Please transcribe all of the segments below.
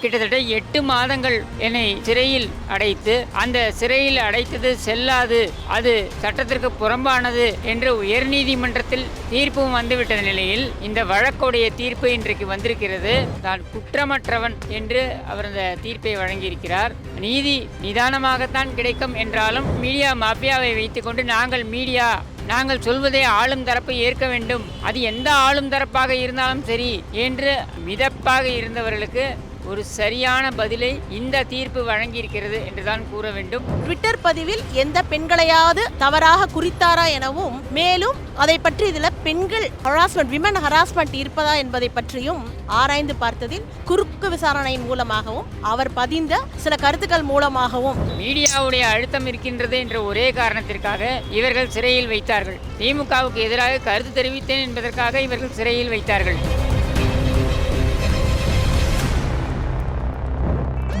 கிட்டத்தட்ட எட்டு மாதங்கள் என்னை சிறையில் அடைத்து அந்த சிறையில் அடைத்தது செல்லாது அது சட்டத்திற்கு புறம்பானது என்று உயர்நீதிமன்றத்தில் தீர்ப்பும் வந்துவிட்ட நிலையில் இந்த வழக்குடைய தீர்ப்பு இன்றைக்கு வந்திருக்கிறது. நான் குற்றமற்றவன் என்று அவர் அந்த தீர்ப்பை வழங்கியிருக்கிறார். நீதி நிதானமாகத்தான் கிடைக்கும் என்றாலும் மீடியா மாஃபியாவை வைத்துக்கொண்டு நாங்கள் மீடியா நாங்கள் சொல்வதை ஆளும் தரப்பு ஏற்க வேண்டும். அது எந்த ஆளும் தரப்பாக இருந்தாலும் சரி என்று மிதப்பாக இருந்தவர்களுக்கு ஒரு சரியான பதிலை இந்த தீர்ப்பு வழங்கியிருக்கிறது என்றுதான் கூற வேண்டும். ட்விட்டர் பதிவில் எந்த பெண்களையாவது தவறாக குறித்தாரா எனவும் மேலும் அதை பற்றி இதுல பெண்கள் ஹராஸ்மெண்ட் விமன் ஹராஸ்மெண்ட் இருப்பதா என்பதை பற்றியும் ஆராய்ந்து பார்த்ததில் குறுக்கு விசாரணையின் மூலமாகவும் அவர் பதிந்த சில கருத்துக்கள் மூலமாகவும். மீடியாவுடைய அழுத்தம் இருக்கின்றது என்ற ஒரே காரணத்திற்காக இவர்கள் சிறையில் வைத்தார்கள். திமுகவுக்கு எதிராக கருத்து தெரிவித்தேன் என்பதற்காக இவர்கள் சிறையில் வைத்தார்கள்.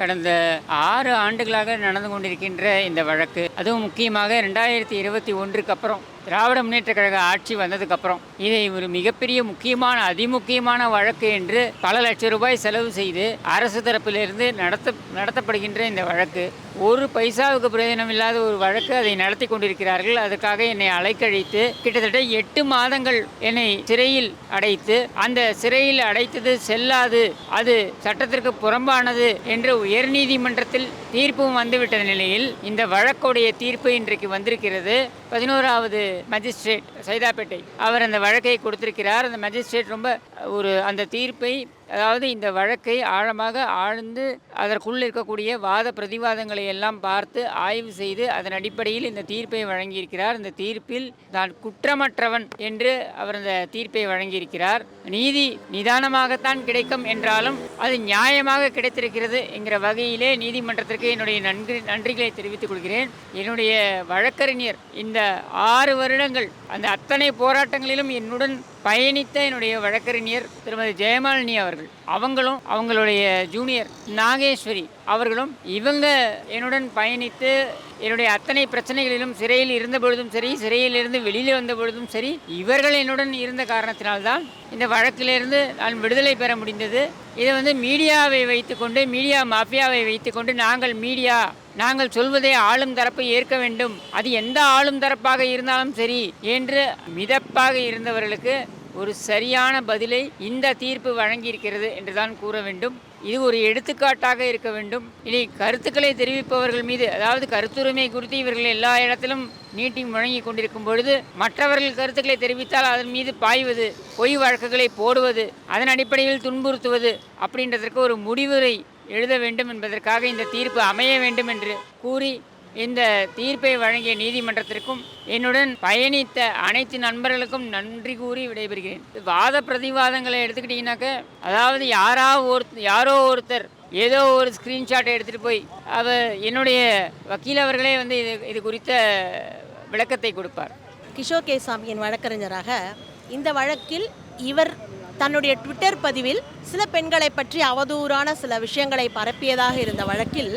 கடந்த ஆறு ஆண்டுகளாக நடந்து கொண்டிருக்கின்ற இந்த வழக்கு அதுவும் முக்கியமாக ரெண்டாயிரத்தி இருபத்தி ஒன்றுக்கு அப்புறம். திராவிட முன்னேற்ற கழக ஆட்சி வந்ததுக்கப்புறம் இதை ஒரு மிகப்பெரிய முக்கியமான அதிமுக்கியமான வழக்கு என்று பல லட்சம் ரூபாய் செலவு செய்து அரசு தரப்பிலிருந்து நடத்த நடத்தப்படுகின்ற இந்த வழக்கு. ஒரு பைசாவுக்கு பிரயோஜனம் இல்லாத ஒரு வழக்கு அதை நடத்தி கொண்டிருக்கிறார்கள். அதற்காக என்னை அலைக்கழித்து கிட்டத்தட்ட எட்டு மாதங்கள் என்னை சிறையில் அடைத்து அந்த சிறையில் அடைத்தது செல்லாது அது சட்டத்திற்கு புறம்பானது என்று உயர்நீதிமன்றத்தில் தீர்ப்பும் வந்துவிட்ட நிலையில் இந்த வழக்குடைய தீர்ப்பு இன்றைக்கு வந்திருக்கிறது. பதினோராவது மஜிஸ்ட்ரேட் சைதாப்பேட்டை. அவர் அந்த வழக்கை கொடுத்திருக்கிறார். அந்த மஜிஸ்ட்ரேட் ரொம்ப ஒரு அந்த தீர்ப்பை அதாவது இந்த வழக்கை ஆழமாக ஆழ்ந்து அதற்குள் இருக்கக்கூடிய வாத பிரதிவாதங்களை எல்லாம் பார்த்து ஆய்வு செய்து அதன் அடிப்படையில் இந்த தீர்ப்பை வழங்கியிருக்கிறார். இந்த தீர்ப்பில் நான் குற்றமற்றவன் என்று அவர் இந்த தீர்ப்பை வழங்கியிருக்கிறார். நீதி நிதானமாகத்தான் கிடைக்கும் என்றாலும் அது நியாயமாக கிடைத்திருக்கிறது என்கிற வகையிலே நீதிமன்றத்திற்கு என்னுடைய நன்றி நன்றிகளை தெரிவித்துக் கொள்கிறேன். என்னுடைய வழக்கறிஞர் இந்த ஆறு வருடங்கள் அந்த அத்தனை போராட்டங்களிலும் என்னுடன் பயணித்த என்னுடைய வழக்கறிஞர் திருமதி ஜெயமாலினி அவர்கள் அவங்களும் அவங்களுடைய ஜூனியர் நாகேஸ்வரி அவர்களும் இவங்க என்னுடன் பயணித்து என்னுடைய அத்தனை பிரச்சனைகளிலும் சிறையில் இருந்த பொழுதும் சரி சிறையில் இருந்து வெளியில் வந்த பொழுதும் சரி இவர்கள் என்னுடன் இருந்த காரணத்தினால்தான் இந்த வழக்கிலிருந்து நான் விடுதலை பெற முடிந்தது. இதை வந்து மீடியாவை வைத்துக்கொண்டு மீடியா மாஃபியாவை வைத்துக்கொண்டு நாங்கள் மீடியா நாங்கள் சொல்வதை ஆளும் தரப்பு ஏற்க வேண்டும். அது எந்த ஆளும் தரப்பாக இருந்தாலும் சரி என்று மிதப்பாக இருந்தவர்களுக்கு ஒரு சரியான பதிலை இந்த தீர்ப்பு வழங்கியிருக்கிறது என்றுதான் கூற வேண்டும். இது ஒரு எடுத்துக்காட்டாக இருக்க வேண்டும். இனி கருத்துக்களை தெரிவிப்பவர்கள் மீது அதாவது கருத்துரிமை குறித்து இவர்கள் எல்லா இடத்திலும் நீட்டி முழங்கி கொண்டிருக்கும் பொழுது மற்றவர்கள் கருத்துக்களை தெரிவித்தால் அதன் மீது பாய்வது பொய் வழக்குகளை போடுவது அதன் அடிப்படையில் துன்புறுத்துவது அப்படின்றதற்கு ஒரு முடிவுரை எழுத வேண்டும் என்பதற்காக இந்த தீர்ப்பு அமைய வேண்டும் என்று கூறி இந்த தீர்ப்பை வழங்கிய நீதிமன்றத்திற்கும் என்னுடன் பயணித்த அனைத்து நண்பர்களுக்கும் நன்றி கூறி விடைபெறுகிறேன். வாத பிரதிவாதங்களை எடுத்துக்கிட்டிங்கனாக்க அதாவது யாரா ஒரு யாரோ ஒருத்தர் ஏதோ ஒரு ஸ்க்ரீன்ஷாட்டை எடுத்துகிட்டு போய் அவர் என்னுடைய வக்கீல் அவர்களே வந்து இது இது குறித்த விளக்கத்தை கொடுப்பார். கிஷோர் கே சாமியின் வழக்கறிஞராக இந்த வழக்கில் இவர் தன்னுடைய ட்விட்டர் பதிவில் சில பெண்களை பற்றி அவதூறான சில விஷயங்களை பரப்பியதாக இருந்த வழக்கில்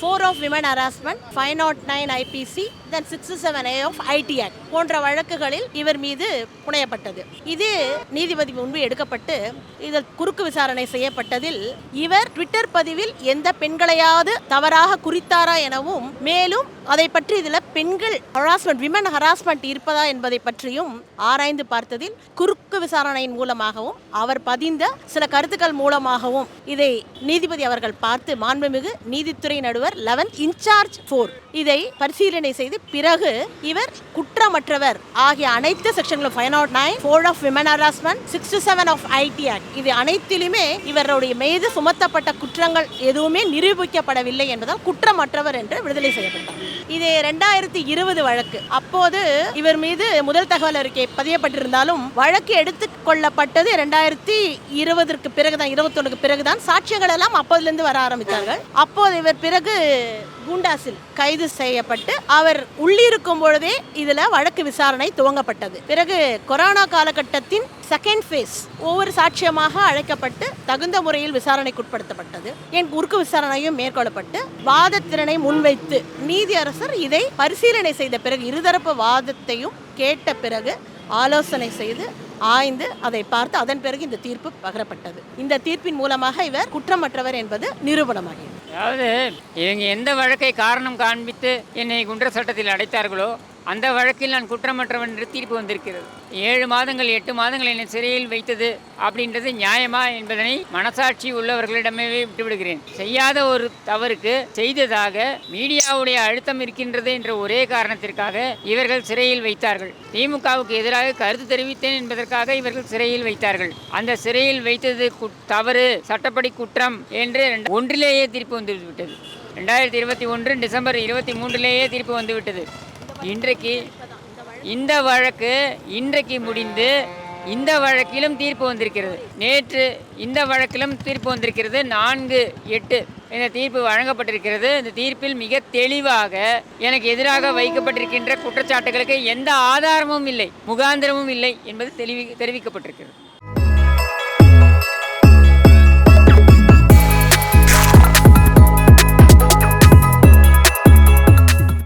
four of women harassment five nought nine IPC then six seven A of IT act போன்ற வழக்குகளில் இவர் மீது புனையப்பட்டது. இது நீதிபதி முன்பு எடுக்கப்பட்டு இதில் குறுக்கு விசாரணை செய்யப்பட்டதில் இவர் ட்விட்டர் பதிவில் எந்த பெண்களையாவது தவறாக குறித்தாரா எனவும் மேலும் அதை பற்றி இதில் பெண்கள் ஹராஸ்மெண்ட் விமன் ஹராஸ்மெண்ட் இருப்பதா என்பதை பற்றியும் ஆராய்ந்து பார்த்ததில் குறுக்கு விசாரணையின் மூலமாகவும் அவர் பதிந்த சில கருத்துக்கள் மூலமாகவும் இதை நீதிபதி அவர்கள் பார்த்து மாண்புமிகு நீதித்துறை நடுவர் லெவன் இன்சார்ஜ் ஃபோர் இதை பரிசீலனை செய்து பிறகு இவர் மற்றவர். ஆகிய அனைத்து செக்ஷன்களும் five nought nine four of women harassment sixty seven of IT act. இது அனைத்திலுமே இவருடைய மீது சுமத்தப்பட்ட குற்றங்கள் எதுவுமே நிரூபிக்கப்படவில்லை என்பதால் குற்றமற்றவர் என்று விடுதலை செய்யப்பட்டார். இது ரெண்டாயிரத்தி இருபது வழக்கு. அப்போது இவர் மீது முதல் தகவல் அறிக்கை பதியப்பட்டிருந்தாலும் வழக்கு எடுத்துக் கொள்ளப்பட்டது ரெண்டாயிரத்தி இருபதற்கு பிறகுதான் இருபத்தொன்னுக்கு பிறகுதான். சாட்சியங்கள் எல்லாம் அப்போதிலிருந்து வர ஆரம்பித்தார்கள். அப்போது இவர் பிறகு குண்டாசில் கைது செய்யப்பட்டு அவர் உள்ளிருக்கும் பொழுதே இதுல வழக்கு விசாரணை துவங்கப்பட்டது. பிறகு கொரோனா காலகட்டத்தின் செகண்ட் ஃபேஸ் ஒவ்வொரு சாட்சியமாக அழைக்கப்பட்டு தகுந்த முறையில் விசாரணைக்குட்படுத்தப்பட்டது. என் குறுக்கு விசாரணையும் மேற்கொள்ளப்பட்டு வாதத்திறனை முன்வைத்து நீதியரசர் இதை பரிசீலனை செய்த பிறகு இருதரப்பு வாதத்தையும் கேட்ட பிறகு ஆலோசனை செய்து ஆய்ந்து அதை பார்த்து அதன் பிறகு இந்த தீர்ப்பு பகரப்பட்டது. இந்த தீர்ப்பின் மூலமாக இவர் குற்றமற்றவர் என்பது நிரூபணமாகியது அதாவது இவங்க எந்த வழக்கை காரணம் காண்பித்து என்னை குண்டர் சட்டத்தில் அடைத்தார்களோ அந்த வழக்கில் நான் குற்றமற்றவன் என்று தீர்ப்பு வந்திருக்கிறது. ஏழு மாதங்கள் எட்டு மாதங்கள் என்னை சிறையில் வைத்தது அப்படின்றது நியாயமா என்பதனை மனசாட்சி உள்ளவர்களிடமே விட்டுவிடுகிறேன். செய்யாத ஒரு தவறுக்கு செய்ததாக மீடியாவுடைய அழுத்தம் இருக்கின்றது என்ற ஒரே காரணத்திற்காக இவர்கள் சிறையில் வைத்தார்கள். திமுகவுக்கு எதிராக கருத்து தெரிவித்தேன் என்பதற்காக இவர்கள் சிறையில் வைத்தார்கள். அந்த சிறையில் வைத்தது குட்- தவறு சட்டப்படி குற்றம் என்று ஒன்றிலேயே தீர்ப்பு வந்துவிட்டது. ரெண்டாயிரத்தி இருபத்தி ஒன்று டிசம்பர் இருபத்தி மூன்றிலேயே தீர்ப்பு வந்துவிட்டது. இன்றைக்கு இந்த வழக்கு இன்றைக்கு முடிந்து இந்த வழக்கிலும் தீர்ப்பு வந்திருக்கிறது. நேற்று இந்த வழக்கிலும் தீர்ப்பு வந்திருக்கிறது. நான்கு எட்டு இந்த தீர்ப்பு வழங்கப்பட்டிருக்கிறது. இந்த தீர்ப்பில் மிக தெளிவாக எனக்கு எதிராக வைக்கப்பட்டிருக்கின்ற குற்றச்சாட்டுகளுக்கு எந்த ஆதாரமும் இல்லை முகாந்திரமும் இல்லை என்பது தெளிவி தெரிவிக்கப்பட்டிருக்கிறது.